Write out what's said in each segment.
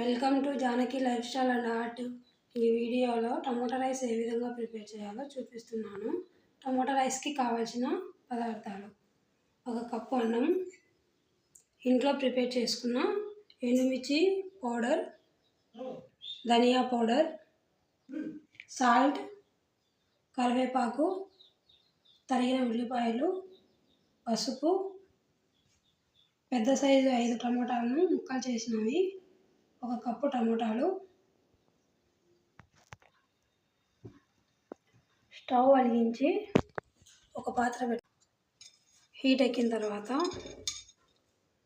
Welcome to Janaki life style and art. ఈ వీడియోలో tomato rice ఏ విధంగా ప్రిపేర్ చేయాలో చూపిస్తున్నాను. టమోటా రైస్కి కావాల్సిన పదార్థాలు. ఒక కప్పు అన్నం ఇంట్లో ప్రిపేర్ చేసుకున్న ఎండుమిర్చి పౌడర్ ధనియా పౌడర్ సాల్ట్ కరివేపాకు తరిగిన ఉల్లిపాయలు పసుపు పెద్ద సైజు ఐదు టమోటాలను ముక్కలు చేసినవి. ఒక కప్పు టమోటాలు. స్టవ్ వెలిగించి ఒక పాత్ర పెట్టి హీట్ ఎక్కిన తర్వాత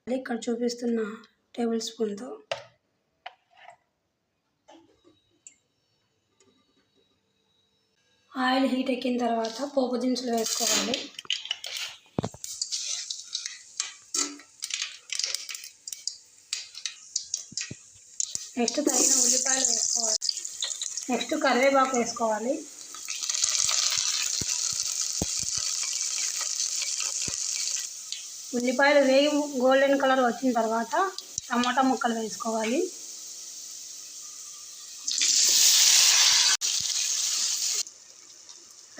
ఇక్కడ చూపిస్తున్న టేబుల్ స్పూన్తో ఆయిల్ హీట్ ఎక్కిన తర్వాత పోపు దినుసులు వేసుకోవాలి. నెక్స్ట్ తగిన ఉల్లిపాయలు వేసుకోవాలి. నెక్స్ట్ కరివేపాకు వేసుకోవాలి. ఉల్లిపాయలు వేగి గోల్డెన్ కలర్ వచ్చిన తర్వాత టమాటా ముక్కలు వేసుకోవాలి.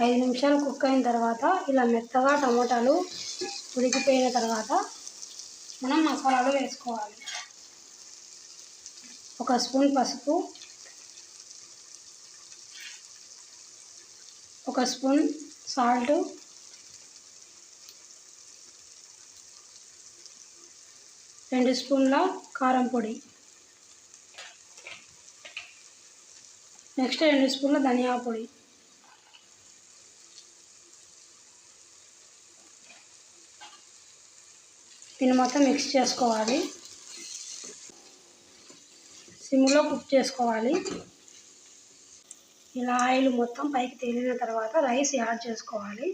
ఐదు నిమిషాలు కుక్ అయిన తర్వాత ఇలా మెత్తగా టమాటాలు ఉడికిపోయిన తర్వాత మనం మసాలాలు వేసుకోవాలి. ఒక స్పూన్ పసుపు ఒక స్పూన్ సాల్ట్ రెండు స్పూన్ల కారం పొడి. నెక్స్ట్ రెండు స్పూన్ల ధనియా పొడి. దీన్ని మొత్తం మిక్స్ చేసుకోవాలి. సిమ్లో కుక్ చేసుకోవాలి. ఇలా ఆయిల్ మొత్తం పైకి తేలిన తర్వాత రైస్ యాడ్ చేసుకోవాలి.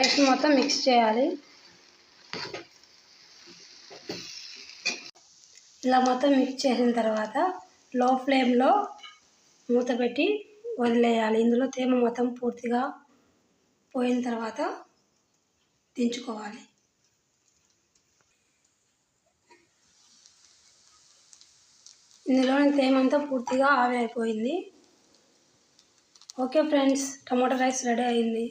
రైస్ మొత్తం మిక్స్ చేయాలి. ఇలా మొత్తం మిక్స్ చేసిన తర్వాత లో ఫ్లేమ్లో మూత పెట్టి వదిలేయాలి. ఇందులో తేమ మొత్తం పూర్తిగా పోయిన తర్వాత దించుకోవాలి. ఇందులోని తేమంతా పూర్తిగా ఆవిరైపోయింది. Okay friends tomato rice ready అయింది.